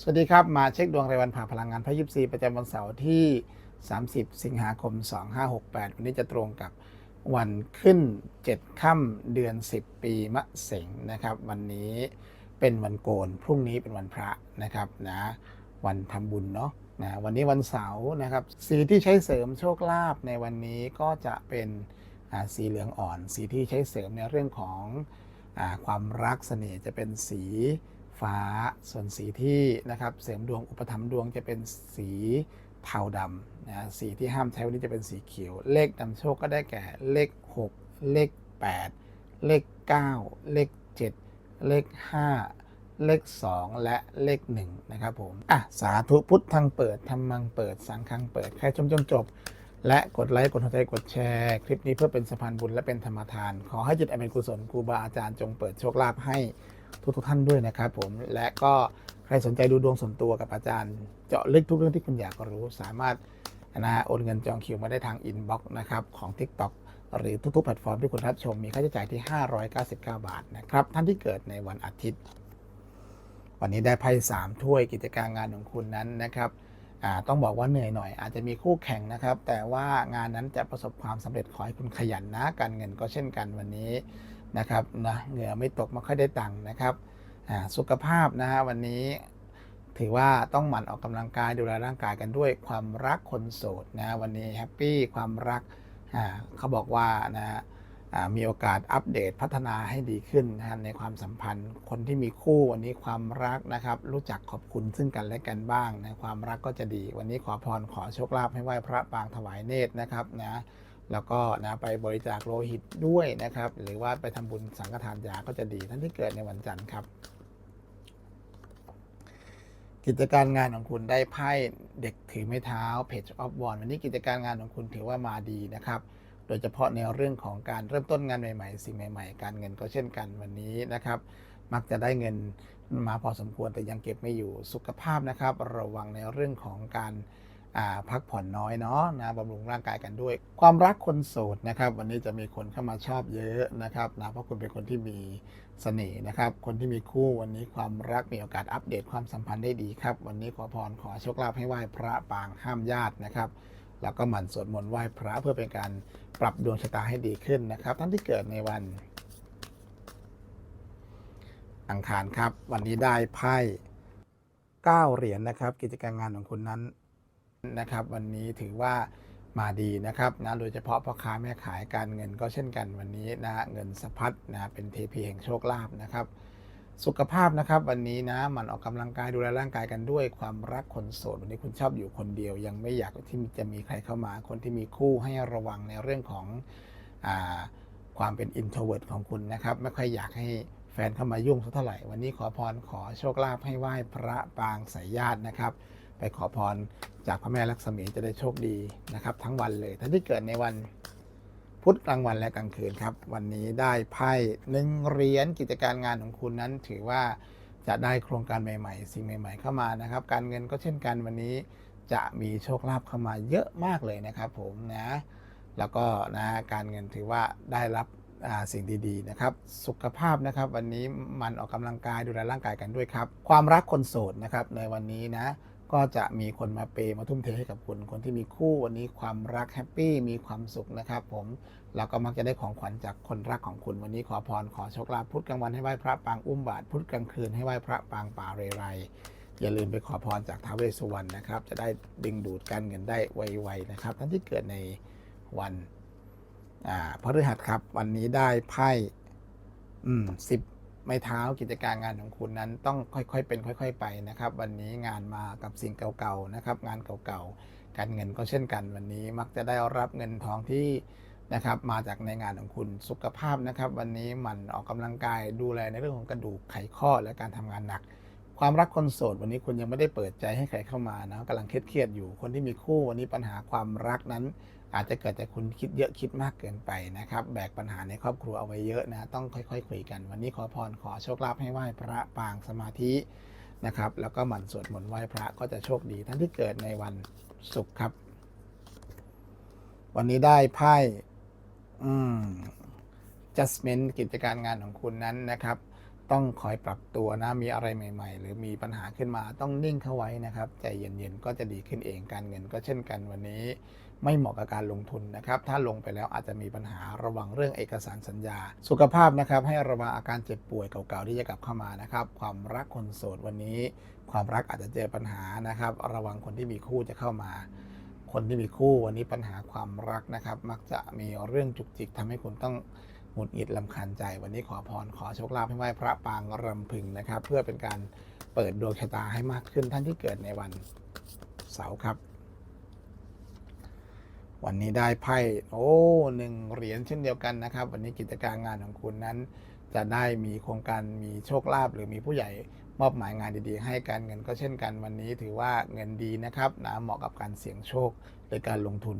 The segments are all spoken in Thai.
สวัสดีครับ มาเช็คดวงรายวันผ่าพลังงานพระยิบซีประจำวันเสาร์ที่ 30 สิงหาคม 2568 วันนี้จะตรงกับวันขึ้น 7 ค่ำเดือน 10 ปีมะเสงนะครับ วันนี้เป็นวันโกน พรุ่งนี้เป็นวันพระนะครับนะวันทำบุญเนาะนะวันนี้วันเสาร์นะครับ สีที่ใช้เสริมโชคลาภในวันนี้ก็จะเป็นสีเหลืองอ่อน สีที่ใช้เสริมในเรื่องของอความรักเสน่ห์จะเป็นสี ฟ้า ส่วนสีที่นะครับเสริมดวงอุปถัมภ์ดวงจะเป็นสีเทาดำนะสีที่ห้ามใช้วันนี้จะเป็นสีเขียว เลขนำโชคก็ได้แก่เลข 6 เลข 8 เลข 9 เลข 7 เลข 5 เลข 2 และเลข1นะครับผมอะสาธุพุทธังเปิดธรรมังเปิด สังฆังเปิดใครชมจงจบ และกดไลค์กดหัวใจกดแชร์ คลิปนี้เพื่อเป็นสะพานบุญและเป็นธรรมทาน ขอให้จิตอันเป็นกุศลครูบาอาจารย์จงเปิดโชคลาภให้ ทุกทุกท่านด้วยนะครับผมและก็ใครสนใจดูดวงส่วนตัวกับอาจารย์ เจาะลึกทุกเรื่องที่คุณอยากรู้ สามารถนะโอนเงินจองคิวมาได้ทางอินบ็อกซ์นะครับของ TikTok หรือทุกๆแพลตฟอร์มที่คุณรับชมมีค่าใช้จ่ายที่ 599 บาทนะครับท่านที่เกิดในวันอาทิตย์ วันนี้ได้ไพ่สามถ้วยกิจการงานของคุณนั้นนะครับ ต้องบอกว่าเหนื่อยหน่อย อาจจะมีคู่แข่งนะครับ แต่ว่างานนั้นจะประสบความสำเร็จขอให้คุณขยันนะการเงินก็เช่นกันวันนี้นะครับนะเหงื่อไม่ตกไม่ค่อยได้ตังค์นะครับสุขภาพนะฮะวันนี้ถือว่าต้องหมั่นออกกำลังกายดูแลร่างกายกันด้วยความรักคนโสดนะวันนี้แฮปปี้ความรักเขาบอกว่านะฮะ มีโอกาสอัปเดตพัฒนาให้ดีขึ้นนะในความสัมพันธ์ คนที่มีคู่วันนี้ความรักนะครับ รู้จักขอบคุณซึ่งกันและกันบ้างนะความรักก็จะดี วันนี้ขอพรขอโชคลาภให้ไหว้พระปางถวายเนตรนะครับนะแล้วก็นะไปบริจาคโลหิตด้วยนะครับ หรือว่าไปทำบุญสังฆทานยาก็จะดีท่านที่เกิดในวันจันทร์ครับ กิจการงานของคุณได้ไพ่เด็กถือไม้เท้า Page of w a n d วันนี้กิจการงานของคุณถือว่ามาดีนะครับ โดยเฉพาะในเรื่องของการเริ่มต้นงานใหม่ๆ สิ่งใหม่ๆ การเงินก็เช่นกันวันนี้นะครับ มักจะได้เงินมาพอสมควรแต่ยังเก็บไม่อยู่สุขภาพนะครับ ระวังในเรื่องของการาพักผ่อนน้อยเนาะนะบำรุงร่างกายกันด้วย ความรักคนโสดนะครับ วันนี้จะมีคนเข้ามาชอบเยอะนะครับนะเพราะคุณเป็นคนที่มีเสน่ห์นะครับ คนที่มีคู่วันนี้ความรักมีโอกาสอัปเดตความสัมพันธ์ได้ดีครับ วันนี้ขอพรขอโชคลาภให้ไหว้พระปางห้ามญาตินะครับ แล้วก็หมั่นสวดมนต์ไหว้พระเพื่อเป็นการปรับดวงชะตาให้ดีขึ้นนะครับ ท่านที่เกิดในวัน อังคารครับ วันนี้ได้ไพ่9เหรียญนะครับ กิจการงานของคุณนั้นนะครับ วันนี้ถือว่ามาดีนะครับนะโดยเฉพาะพ่อค้าแม่ขายการเงินก็เช่นกันวันนี้นะฮะเงินสะพัดนะเป็นเทพีแห่งโชคลาภนะครับ สุขภาพนะครับ วันนี้นะหมันออกกำลังกายดูแลร่างกายกันด้วยความรักคนโสดวันนี้คุณชอบอยู่คนเดียว ยังไม่อยากที่จะมีใครเข้ามา คนที่มีคู่ให้ระวังในเรื่องของอความเป็น introvert ของคุณนะครับ ไม่ค่อยอยากให้แฟนเข้ามายุ่งสักเท่าไหร่ วันนี้ขอพรขอโชคลาภให้ไหว้พระปางสายญาตินะครับ ไปขอพรจากพระแม่ลักษมีจะได้โชคดีนะครับ ทั้งวันเลยท่านที่เกิดในวัน พุธกลางวันและกลางคืนครับ วันนี้ได้ไพ่หนึ่งเหรียญกิจการงานของคุณนั้น ถือว่าจะได้โครงการใหม่ ๆ สิ่งใหม่ ๆ เข้ามานะครับ การเงินก็เช่นกันวันนี้จะมีโชคลาภเข้ามาเยอะมากเลยนะครับ ผมนะ แล้วก็นะการเงินถือว่าได้รับสิ่งดีๆนะครับ สุขภาพนะครับ วันนี้มันออกกำลังกายดูแลร่างกายกันด้วยครับ ความรักคนโสดนะครับในวันนี้นะ ก็จะมีคนมาเปย์มาทุ่มเทให้กับคุณ คนที่มีคู่วันนี้ความรักแฮปปี้มีความสุขนะครับผมแล้วก็มักจะได้ของขวัญจากคนรักของคุณ วันนี้ขอพรขอโชคลาภพุธกลางวันให้ไหว้พระปางอุ้มบาทพุธกลางคืนให้ไหว้พระปางป่าเรไรอย่าลืมไปขอพรจากท้าวเวสสุวรรณนะครับ จะได้ดึงดูดการเงินได้ไวๆนะครับท่านที่เกิดในวันพฤหัสครับ วันนี้ได้ไพ่อืมสิบ ไม้เท้ากิจการงานของคุณนั้นต้องค่อยๆเป็นค่อย ๆ ไปนะครับ วันนี้งานมากับสิ่งเก่าๆนะครับ งานเก่าๆ การเงินก็เช่นกัน วันนี้มักจะได้รับเงินทองที่นะครับมาจากในงานของคุณสุขภาพนะครับ วันนี้มันออกกำลังกายดูแลในเรื่องของกระดูกไขข้อและการทำงานหนัก ความรักคนโสดวันนี้คุณยังไม่ได้เปิดใจให้ใครเข้ามานะกำลังเครียดๆอยู่คนที่มีคู่วันนี้ปัญหาความรักนั้น อาจจะเกิดจากคุณคิดเยอะคิดมากเกินไปนะครับ แบกปัญหาในครอบครัวเอาไว้เยอะนะ ต้องค่อยๆคุยกัน วันนี้ขอพรขอโชคลาภให้ไหว้พระปางสมาธินะครับ แล้วก็หมั่นสวดมนต์ไหว้พระก็จะโชคดีท่านที่เกิดในวันศุกร์ครับ วันนี้ได้ไพ่อืม adjustment กิจการงานของคุณนั้นนะครับ ต้องคอยปรับตัวนะมีอะไรใหม่ ๆ หรือมีปัญหาขึ้นมาต้องนิ่งเข้าไว้นะครับ ใจเย็นๆก็จะดีขึ้นเองการเงินก็เช่นกันวันนี้ ไม่เหมาะกับการลงทุนนะครับ ถ้าลงไปแล้วอาจจะมีปัญหาระวังเรื่องเอกสารสัญญา สุขภาพนะครับให้ระวังอาการเจ็บป่วยเก่าๆที่จะกลับเข้ามานะครับ ความรักคนโสดวันนี้ ความรักอาจจะเจอปัญหานะครับ ระวังคนที่มีคู่จะเข้ามาคนที่มีคู่วันนี้ปัญหาความรักนะครับ มักจะมีเรื่องจุกจิกทำให้คุณต้องหงุดหงิดลำคาญใจ วันนี้ขอพรขอโชคลาภให้ไหว้พระปางรำพึงนะครับ เพื่อเป็นการเปิดดวงชะตาให้มากขึ้นท่านที่เกิดในวันเสาร์ครับ วันนี้ได้ไพ่โอ้หนึ่งเหรียญเช่นเดียวกันนะครับ วันนี้กิจการงานของคุณนั้น จะได้มีโครงการมีโชคลาภหรือมีผู้ใหญ่มอบหมายงานดีๆ ให้การเงินก็เช่นกันวันนี้ถือว่าเงินดีนะครับนะเหมาะกับการเสี่ยงโชคหรือการลงทุน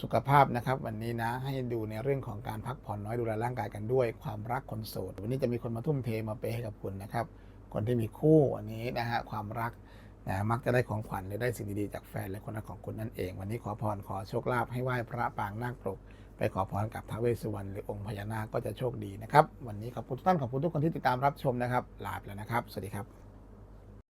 สุขภาพนะครับ วันนี้นะให้ดูในเรื่องของการพักผ่อนน้อยดูแลร่างกายกันด้วย ความรักคนโสดวันนี้จะมีคนมาทุ่มเทมาเปย์ให้กับคุณนะครับ คนที่มีคู่วันนี้นะฮะความรัก นะมักจะได้ของขวัญหรือได้สิ่งดีๆจากแฟนและคนรักของคุณนั่นเอง วันนี้ขอพรขอโชคลาภให้ไหว้พระปางนาคปรกไปขอพรกับท้าวเวสสุวรรณหรือองค์พญานาคก็จะโชคดีนะครับ วันนี้ขอบคุณทุกท่านขอบคุณทุกคนที่ติดตามรับชมนะครับลาไปแล้วนะครับ สวัสดีครับ